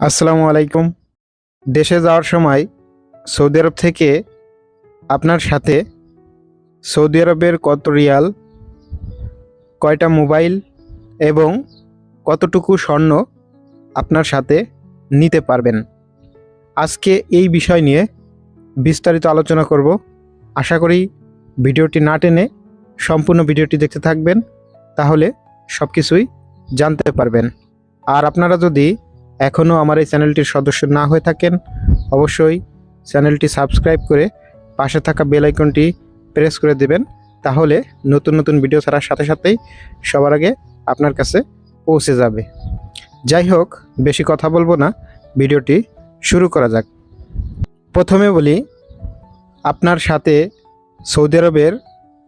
আসসালামু আলাইকুম। দেশে যাওয়ার সময় সৌদি আরব থেকে আপনার সাথে সৌদি আরবের কত রিয়াল, কয়টা মোবাইল এবং কতটুকু স্বর্ণ আপনার সাথে নিতে পারবেন? আজকে এই বিষয় নিয়ে বিস্তারিত আলোচনা করব। আশা করি ভিডিওটি না টেনে সম্পূর্ণ ভিডিওটি দেখতে থাকবেন, তাহলে সব কিছুই জানতে পারবেন। আর আপনারা যদি এখনও আমার এই চ্যানেলটির সদস্য না হয়ে থাকেন, অবশ্যই চ্যানেলটি সাবস্ক্রাইব করে পাশে থাকা বেল আইকনটি প্রেস করে দেবেন, তাহলে নতুন নতুন ভিডিও ছাড়ার সাথে সাথেই সবার আগে আপনার কাছে পৌঁছে যাবে। যাই হোক, বেশি কথা বলব না, ভিডিওটি শুরু করা যাক। প্রথমে বলি, আপনার সাথে সৌদি আরবের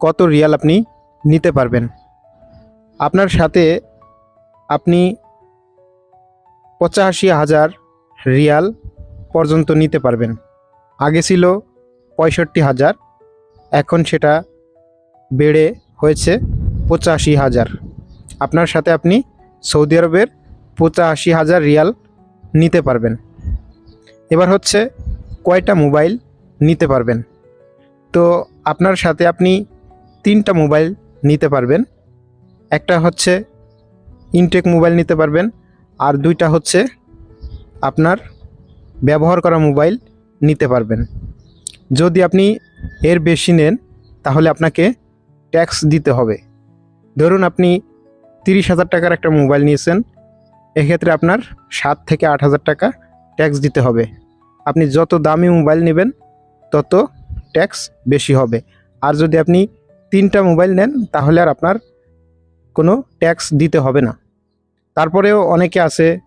কত রিয়াল আপনি নিতে পারবেন? আপনার সাথে আপনি পঁচাশি হাজার রিয়াল পর্যন্ত নিতে পারবেন। আগে ছিল পঁয়ষট্টি হাজার, এখন সেটা বেড়ে হয়েছে পঁচাশি হাজার। আপনার সাথে আপনি সৌদি আরবের পঁচাশি হাজার রিয়াল নিতে পারবেন। এবার হচ্ছে কয়টা মোবাইল নিতে পারবেন। তো আপনার সাথে আপনি তিনটা মোবাইল নিতে পারবেন। একটা হচ্ছে ইনটেক মোবাইল নিতে পারবেন আর দুইটা হচ্ছে আপনার ব্যবহার করা মোবাইল নিতে পারবেন। যদি আপনি এর বেশি নেন, তাহলে আপনাকে ট্যাক্স দিতে হবে। ধরুন আপনি তিরিশ হাজার টাকার একটা মোবাইল নিয়েছেন, এক্ষেত্রে আপনার সাত থেকে আট হাজার টাকা ট্যাক্স দিতে হবে। আপনি যত দামি মোবাইল নেবেন, তত ট্যাক্স বেশি হবে। আর যদি আপনি তিনটা মোবাইল নেন, তাহলে আর আপনার কোনো ট্যাক্স দিতে হবে না। তারপরেও অনেকে আছে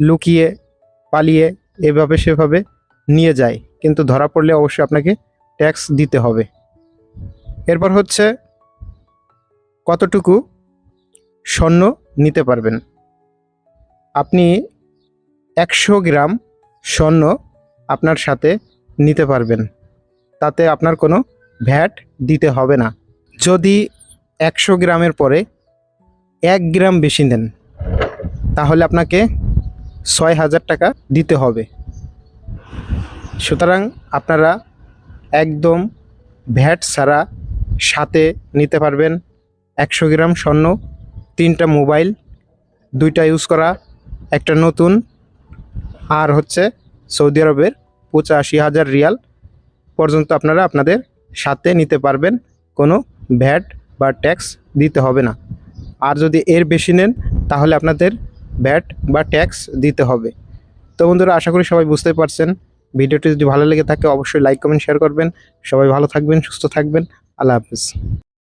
লুকিয়ে, পালিয়ে এভাবে সেভাবে নিয়ে যায়। কিন্তু ধরা পড়লে অবশ্যই আপনাকে ট্যাক্স দিতে হবে। এরপর হচ্ছে কতটুকু স্বর্ণ নিতে পারবেন? আপনি একশো গ্রাম স্বর্ণ আপনার সাথে নিতে পারবেন। তাতে আপনার কোনো ভ্যাট দিতে হবে না। যদি একশো গ্রামের পরে এক গ্রাম বেশি নেন তাহলে আপনাকে ছয় হাজার টাকা দিতে হবে। সুতরাং আপনারা একদম ভ্যাট ছাড়া সাথে নিতে পারবেন একশো গ্রাম স্বর্ণ, তিনটা মোবাইল, দুইটা ইউজ করা, একটা নতুন, আর হচ্ছে সৌদি আরবের পঁচাশি হাজার রিয়াল পর্যন্ত আপনারা আপনাদের সাথে নিতে পারবেন, কোনো ভ্যাট বা ট্যাক্স দিতে হবে না। আর যদি এর বেশি নেন, তাহলে আপনাদের ভ্যাট বা ট্যাক্স দিতে হবে। তো বন্ধুরা, আশা করি সবাই বুঝতে পারছেন। ভিডিওটি যদি ভালো লেগে থাকে, অবশ্যই লাইক, কমেন্ট, শেয়ার করবেন। সবাই ভালো থাকবেন, সুস্থ থাকবেন। আল্লাহ হাফিজ।